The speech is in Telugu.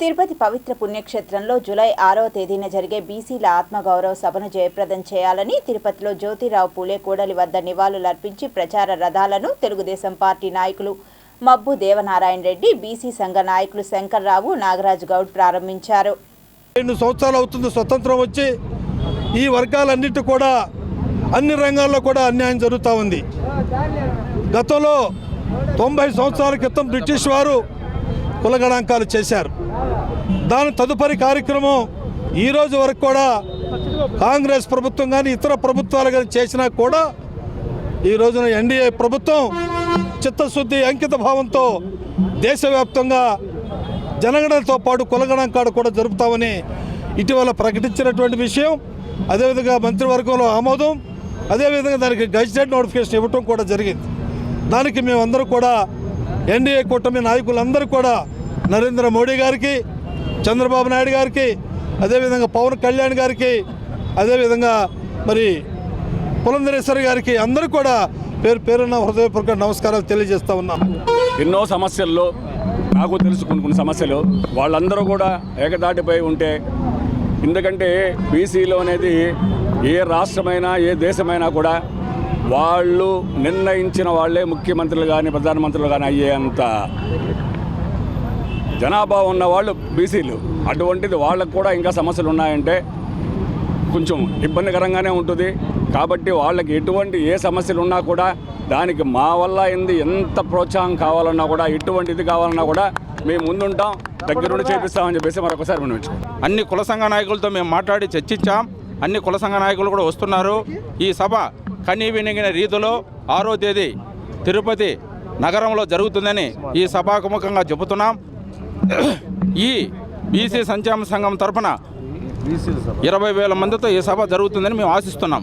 తిరుపతి పవిత్ర పుణ్యక్షేత్రంలో జూలై ఆరవ తేదీన జరిగే బీసీల ఆత్మగౌరవ సభను జయప్రదం చేయాలని తిరుపతిలో జ్యోతిరావు పూలే కూడలి వద్ద నివాళులర్పించి ప్రచార రథాలను తెలుగుదేశం పార్టీ నాయకులు మబ్బు దేవనారాయణ రెడ్డి బీసీ సంఘ నాయకులు శంకర్రావు నాగరాజు గౌడ్ ప్రారంభించారు. రెండు సంవత్సరాలు అవుతుంది స్వతంత్రం వచ్చి ఈ వర్గాలన్నిటి కూడా అన్ని రంగాల్లో కూడా అన్యాయం జరుగుతూ ఉంది. గతంలో తొంభై సంవత్సరాల క్రితం బ్రిటిష్ వారు కులగణాంకాలు చేశారు. దాని తదుపరి కార్యక్రమం ఈ రోజు వరకు కూడా కాంగ్రెస్ ప్రభుత్వం కానీ ఇతర ప్రభుత్వాలు కానీ చేసినా కూడా ఈ రోజున ఎన్డీఏ ప్రభుత్వం చిత్తశుద్ధి అంకిత భావంతో దేశవ్యాప్తంగా జనగణనతో పాటు కులగణాంకాడు కూడా జరుపుతామని ఇటీవల ప్రకటించినటువంటి విషయం. అదేవిధంగా మంత్రివర్గంలో ఆమోదం. అదేవిధంగా దానికి గజిటెడ్ నోటిఫికేషన్ ఇవ్వటం కూడా జరిగింది. దానికి మేమందరూ కూడా ఎన్డీఏ కూటమి నాయకులందరూ కూడా నరేంద్ర మోడీ గారికి చంద్రబాబు నాయుడు గారికి అదేవిధంగా పవన్ కళ్యాణ్ గారికి అదేవిధంగా మరి పురంధరేశ్వరి గారికి అందరూ కూడా పేరు పేరున్న హృదయపూర్వక నమస్కారాలు తెలియజేస్తా ఉన్నాం. ఎన్నో సమస్యల్లో నాకు తెలుసు కొన్ని కొన్ని సమస్యలు వాళ్ళందరూ కూడా ఏకదాటిపై ఉంటే ఎందుకంటే బీసీలో అనేది ఏ రాష్ట్రమైనా ఏ దేశమైనా కూడా వాళ్ళు నిర్ణయించిన వాళ్ళే ముఖ్యమంత్రులు కానీ ప్రధానమంత్రులు కానీ అయ్యేంత జనాభా ఉన్న వాళ్ళు బీసీలు. అటువంటిది వాళ్ళకు కూడా ఇంకా సమస్యలు ఉన్నాయంటే కొంచెం ఇబ్బందికరంగానే ఉంటుంది. కాబట్టి వాళ్ళకి ఎటువంటి ఏ సమస్యలు ఉన్నా కూడా దానికి మా వల్ల ఏంది ఎంత ప్రోత్సాహం కావాలన్నా కూడా ఎటువంటి ఇది కావాలన్నా కూడా మేము ముందుంటాం. దగ్గరుండి చేపిస్తామని చెప్పేసి మరొకసారి మనం అన్ని కుల సంఘ నాయకులతో మేము మాట్లాడి చర్చించాం. అన్ని కుల సంఘ నాయకులు కూడా వస్తున్నారు. ఈ సభ కనీ వినిగిన రీతిలో ఆరో తేదీ తిరుపతి నగరంలో జరుగుతుందని ఈ సభాముఖంగా చెబుతున్నాం. ఈ బీసీ సంక్షేమ సంఘం తరపున ఇరవై వేల మందితో ఈ సభ జరుగుతుందని మేము ఆశిస్తున్నాం.